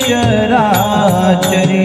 चराचरी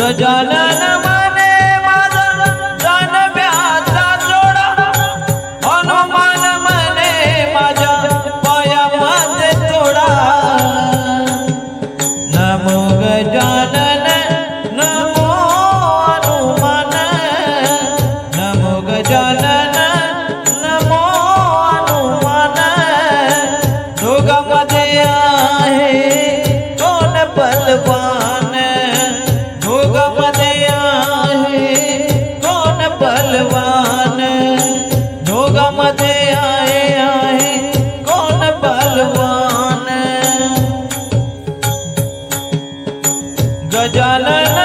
गजानन गजानन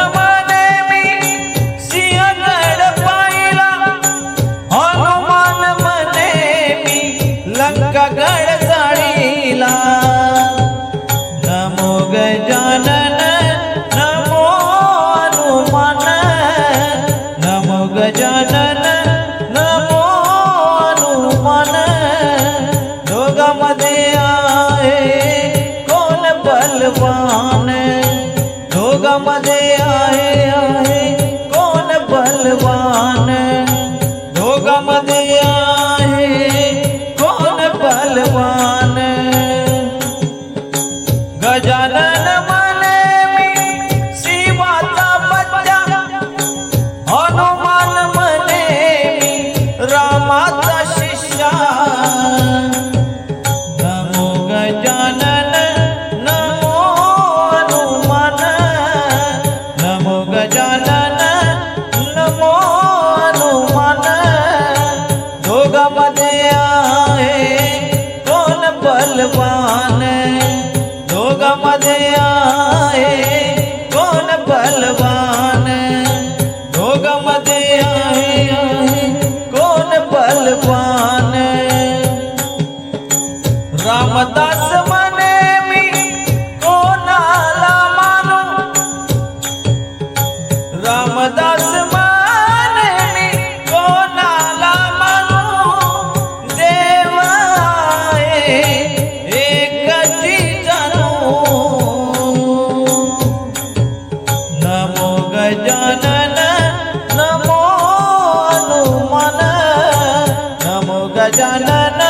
गजानन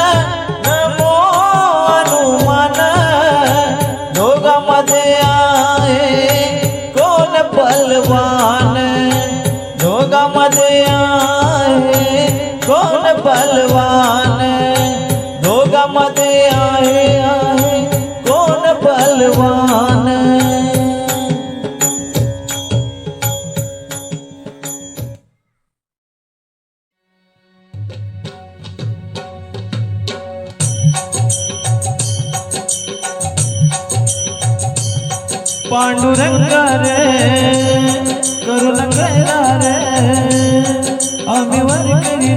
नमो हनुमान। दोघामध्ये आहे कोण बलवान? दोघामध्ये आहे कोण बलवान? दोघामध्ये आहे आहे कौन बलवान? आम्ही वारकरी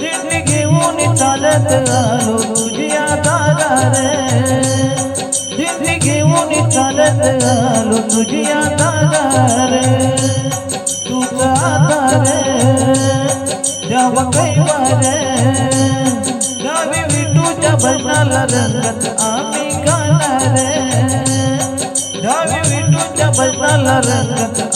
दिंडी घेऊन चालत आलो तुझ्या दारार दिंडी घेऊन चालत आलो तुझ्या दारार तुझा दार द्यावा कैवार. गावी विटूच्या भजनाला रंगत आम्ही गाणार. गावी विटूच्या भजनाला रंगत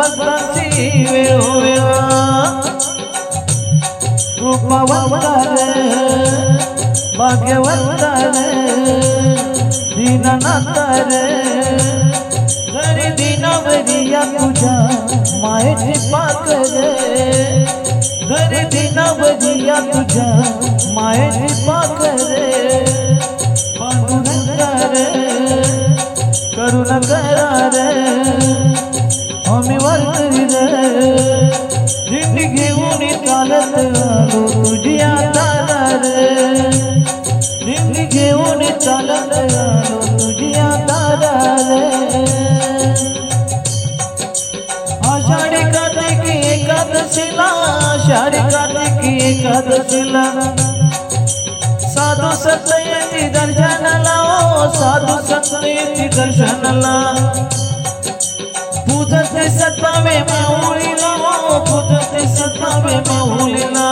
भक्तांची वेळ होया कृपावंतार भाग्यवंतार दीनानाथार घरी दिनावरिया तुझ्या मायेची पाकर घरी दिनावरिया तुझ्या मायेची पाकर पांडुरंगार करुणा करा केला साधू संत येती दर्शनाला ओ साधू संत येती दर्शनाला. पूजते सत्तावे माऊलीला ओ पूजते सत्तावे माऊलीला.